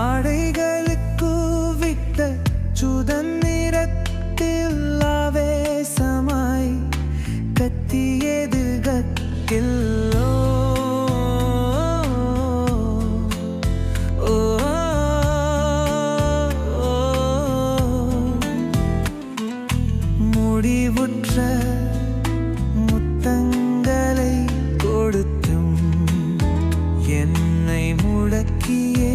ஆடைகளுக்கு விட்ட சுதந்திரத்தில் ஆவேசமாய் கத்தியது கத்தில் முடிவுற்ற முத்தங்களை கொடுத்தும் என்னை முடக்கியே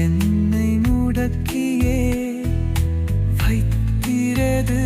என்னை முடக்கியே வைத்திரது